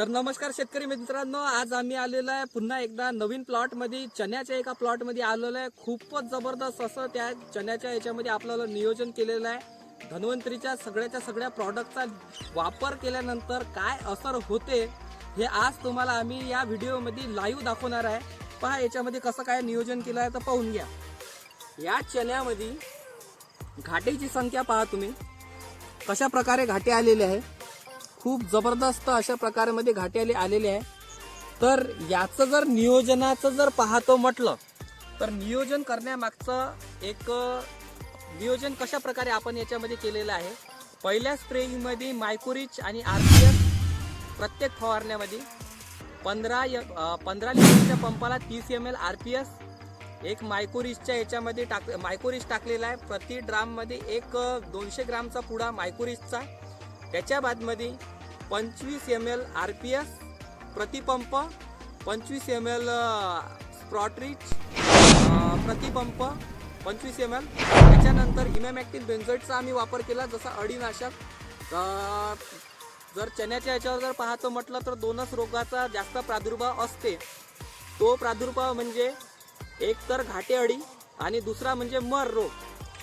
तर नमस्कार शेतकरी मित्रांनो आज आम्ही आलेलो आहे पुन्हा एकदा नवीन प्लॉटमध्ये. चण्याच्या एका प्लॉटमध्ये आलेलो आहे. खूपच जबरदस्त असं त्या चण्याच्या याच्यामध्ये आपल्याला नियोजन केलेलं आहे. धन्वंतरीच्या सगळ्याच्या सगळ्या प्रॉडक्टचा वापर केल्यानंतर काय असर होते हे आज तुम्हाला आम्ही या व्हिडिओमध्ये लाईव्ह दाखवणार आहे. पहा याच्यामध्ये कसं काय नियोजन केलं आहे तर पाहून घ्या. या चण्यामध्ये घाटेची संख्या पहा तुम्ही. कशा प्रकारे घाटे आलेले आहे? खूप जबरदस्त अशा प्रकारामध्ये घाटे आले आलेले आहे. तर याचं जर नियोजनाचं जर पाहतो म्हटलं तर नियोजन करण्यामागचं एक नियोजन कशा प्रकारे आपण याच्यामध्ये केलेलं आहे? पहिल्या स्प्रेईंगमध्ये मायकोरिच आणि आर पी एस प्रत्येक फवारण्यामध्ये पंधरा य पंधरा लिटरच्या पंपाला तीस M L R P S एक मायकोरिसच्या याच्यामध्ये टाक मायकोरिस टाकलेला आहे. प्रति ड्राममध्ये एक दोनशे ग्रामचा पुडा मायकोरिसचा. त्याच्या बादमध्ये पंचवीस M L R P S प्रतिपंप पंचवीस एम एल स्प्रॉटरीच प्रतिपंप पंचवीस एम एल त्याच्यानंतर इमॅमॅक्टिन बेन्झोइटचा आम्ही वापर केला जसा अडीनाशक. जर चण्याच्या याच्यावर जर पाहतो म्हटलं तर दोनच रोगाचा जास्त प्रादुर्भाव असते. तो प्रादुर्भाव म्हणजे एक तर घाटे अळी आणि दुसरा म्हणजे मर रोग.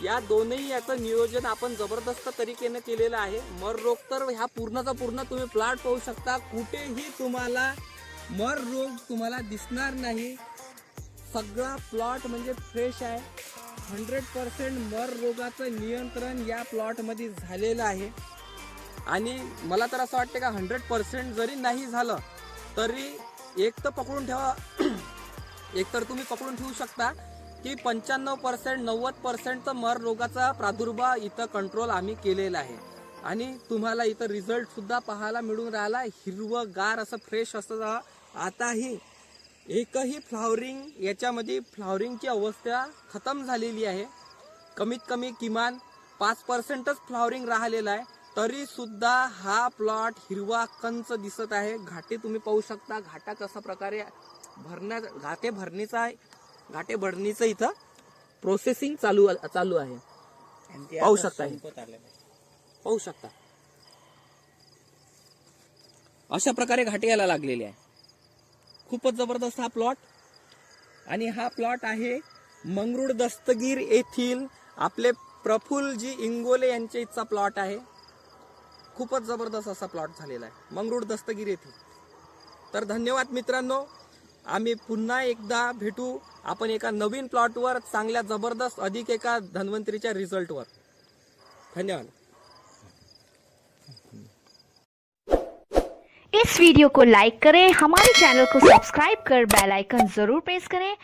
या दोनही याचं नियोजन आपण जबरदस्त तरीकेने केलेलं आहे. मर रोग तर ह्या पूर्णचा पूर्ण तुम्ही प्लॉट पाहू शकता. कुठेही तुम्हाला मर रोग तुम्हाला दिसणार नाही. सगळा प्लॉट म्हणजे फ्रेश आहे. हंड्रेड पर्सेंट मर रोगाचं नियंत्रण या प्लॉटमध्ये झालेलं आहे. आणि मला तर असं वाटतं का हंड्रेड पर्सेंट जरी नाही झालं तरी एक तर पकडून ठेवा. एक तर तुम्ही पकडून ठेवू शकता. की पंच्याण्णव पर्सेंट नव्वद पर्सेंट तर मर रोगाचा प्रादुर्भाव इथं कंट्रोल आम्ही केलेला आहे. आणि तुम्हाला इथं रिझल्ट सुद्धा पाहायला मिळून राहिला. हिरवं गार असं फ्रेश असं आताही एकही फ्लॉवरिंग याच्यामध्ये फ्लॉवरिंगची अवस्था खतम झालेली आहे. कमीत कमी किमान पाच पर्सेंटच फ्लॉवरिंग राहिलेला आहे. तरी सुद्धा हा प्लॉट हिरवा कंच दिसत आहे. घाटे तुम्ही पाहू शकता. घाटा कसा प्रकारे भरण्या घाटे भरणीचा आहे. घाटे भरणीचं इथं प्रोसेसिंग चालू चालू आहे. पाहू शकता. पाहू शकता. अशा प्रकारे घाटे यायला लागलेले आहे. खूपच जबरदस्त हा प्लॉट आणि हा प्लॉट आहे मंगरुळ दस्तगीर येथील आपले प्रफुल्लजी इंगोले यांच्या इथचा प्लॉट आहे. खूपच जबरदस्त असा प्लॉट झालेला आहे. मंगरुळ दस्तगीर येथील. तर धन्यवाद मित्रांनो. आम्ही पुन्हा एकदा भेटू. आपण एका नवीन प्लॉटवर चांगल्या जबरदस्त अधिक एका धन्वंतरीच्या रिझल्टवर. धन्यवाद. इस वीडियो को लाइक करें हमारे चैनल को सब्सक्राइब कर बेल आइकन जरूर प्रेस करें।